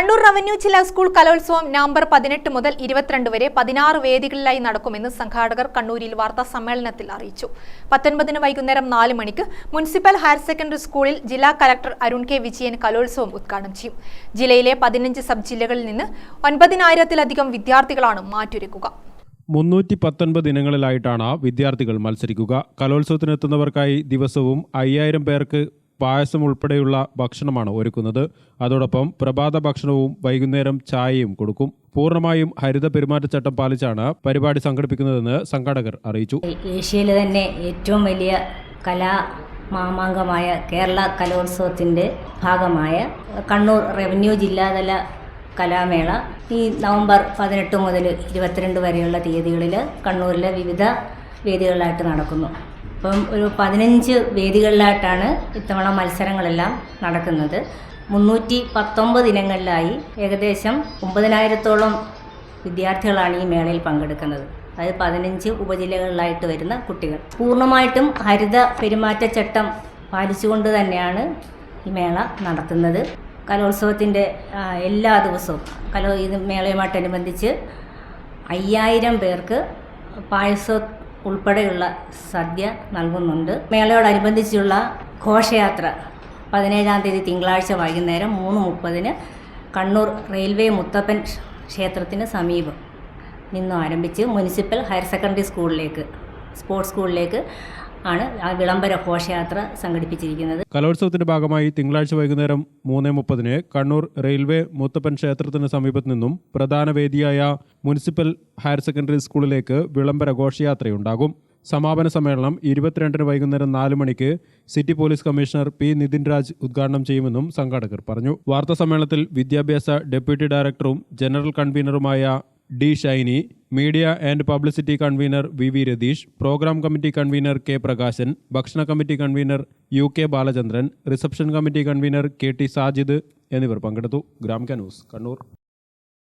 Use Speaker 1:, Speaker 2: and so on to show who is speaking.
Speaker 1: Kannur revenue ജില്ലാ school കലോത്സവം November പതിനെട്ട് മുതൽ ഇരുപത്തിരണ്ട് വരെ പതിനാറ് വേദികളിലായി നടക്കുമെന്ന് സംഘാടകർ കണ്ണൂരിൽ വാർത്താ സമ്മേളനത്തിൽ അറിയിച്ചു പത്തൊൻപതിന് വൈകുന്നേരം നാല് മണിക്ക് മുനിസിപ്പൽ ഹയർ സെക്കൻഡറി സ്കൂളിൽ ജില്ലാ കലക്ടർ അരുൺ കെ വിജയൻ കലോത്സവം ഉദ്ഘാടനം ചെയ്യും ജില്ലയിലെ പതിനഞ്ച് സബ് ജില്ലകളിൽ നിന്ന് ഒൻപതിനായിരത്തിലധികം വിദ്യാർത്ഥികളാണ് മാറ്റൊരുക്കുക
Speaker 2: മുന്നൂറ്റി പത്തൊൻപത് ഇനങ്ങളിലായിട്ടാണ് വിദ്യാർത്ഥികൾ മത്സരിക്കുക കലോത്സവത്തിനെത്തുന്നവർക്കായി ദിവസവും അയ്യായിരം പേർക്ക് പായസം ഉൾപ്പെടെയുള്ള ഭക്ഷണമാണ് ഒരുക്കുന്നത് അതോടൊപ്പം പ്രഭാത ഭക്ഷണവും വൈകുന്നേരം ചായയും കൊടുക്കും പൂർണ്ണമായും ഹരിത പെരുമാറ്റച്ചട്ടം പാലിച്ചാണ് പരിപാടി സംഘടിപ്പിക്കുന്നതെന്ന് സംഘാടകർ അറിയിച്ചു
Speaker 3: ഏഷ്യയിലെ തന്നെ ഏറ്റവും വലിയ കലാ മാമാങ്കമായ കേരള കലോത്സവത്തിൻ്റെ ഭാഗമായ കണ്ണൂർ റവന്യൂ ജില്ലാതല കലാമേള ഈ നവംബർ പതിനെട്ട് മുതൽ ഇരുപത്തിരണ്ട് വരെയുള്ള തീയതികളിൽ കണ്ണൂരിലെ വിവിധ വേദികളിലായിട്ട് നടക്കുന്നു ഇപ്പം ഒരു പതിനഞ്ച് വേദികളിലായിട്ടാണ് ഇത്തവണ മത്സരങ്ങളെല്ലാം നടക്കുന്നത് മുന്നൂറ്റി പത്തൊമ്പത് ഇനങ്ങളിലായി ഏകദേശം ഒമ്പതിനായിരത്തോളം വിദ്യാർത്ഥികളാണ് ഈ മേളയിൽ പങ്കെടുക്കുന്നത് അതായത് പതിനഞ്ച് ഉപജില്ലകളിലായിട്ട് വരുന്ന കുട്ടികൾ പൂർണ്ണമായിട്ടും ഹരിത പെരുമാറ്റച്ചട്ടം പാലിച്ചുകൊണ്ട് തന്നെയാണ് ഈ മേള നടത്തുന്നത് കലോത്സവത്തിൻ്റെ എല്ലാ ദിവസവും കലോ ഇത് മേളയുമായിട്ടനുബന്ധിച്ച് അയ്യായിരം പേർക്ക് പായസ ഉൾപ്പെടെയുള്ള സദ്യ നൽകുന്നുണ്ട് മേളയോടനുബന്ധിച്ചുള്ള ഘോഷയാത്ര പതിനേഴാം തീയതി തിങ്കളാഴ്ച വൈകുന്നേരം മൂന്ന് മുപ്പതിന് കണ്ണൂർ റെയിൽവേ മുത്തപ്പൻ ക്ഷേത്രത്തിന് സമീപം നിന്നും ആരംഭിച്ച് മുനിസിപ്പൽ ഹയർ സെക്കൻഡറി സ്കൂളിലേക്ക് സ്പോർട്സ് സ്കൂളിലേക്ക് ആണ് ആ വിളംബര ഘോഷയാത്ര സംഘടിപ്പിച്ചിരിക്കുന്നത്
Speaker 2: കലോത്സവത്തിന്റെ ഭാഗമായി തിങ്കളാഴ്ച വൈകുന്നേരം മൂന്ന് മുപ്പതിന് കണ്ണൂർ റെയിൽവേ മൂത്തപ്പൻ ക്ഷേത്രത്തിന് സമീപത്ത് നിന്നും പ്രധാന വേദിയായ മുനിസിപ്പൽ ഹയർ സെക്കൻഡറി സ്കൂളിലേക്ക് വിളംബര ഘോഷയാത്രയുണ്ടാകും സമാപന സമ്മേളനം ഇരുപത്തിരണ്ടിന് വൈകുന്നേരം നാല് മണിക്ക് city police commissioner P Nitin Raj ഉദ്ഘാടനം ചെയ്യുമെന്നും സംഘാടകർ പറഞ്ഞു വാർത്താ സമ്മേളനത്തിൽ വിദ്യാഭ്യാസ ഡെപ്യൂട്ടി ഡയറക്ടറും ജനറൽ കൺവീനറുമായ D Shiny media and publicity convener V V Ratheesh programme committee convener K Prakashan ഭക്ഷണ committee convener U K Balachandran reception committee convener K T Sajid എന്നിവർ പങ്കെടുത്തു ഗ്രാംക ന്യൂസ് കണ്ണൂർ